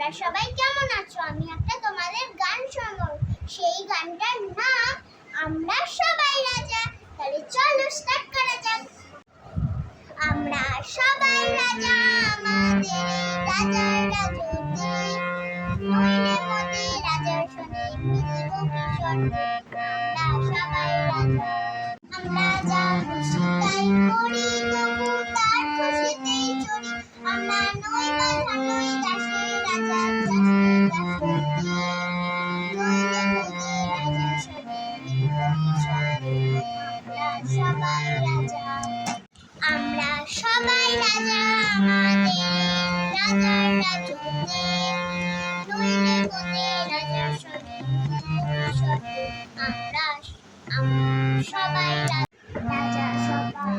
তোমরা সবাই কেমন আছো? আমি একটা তোমাদের গান শোনাবো। সেই গানটার নাম আমরা সবাই রাজা। তাহলে চলো স্টার্ট করা যাক। আমরা সবাই রাজা, আমাদের রাজার রাজত্বে। নইলে মতে রাজার শোনে মিলিব কিশোর আমরা সবাই রাজা। আমরা যা খুশি তাই করি, তবু তার খুশিতেই চড়ি আমরা নই বাধা রাজা। আমরা সবাই রাজা, আমাদের রাজার রাজত্বে নইলে মতে রাজার আমরা আমরা সবাই রাজা সবাই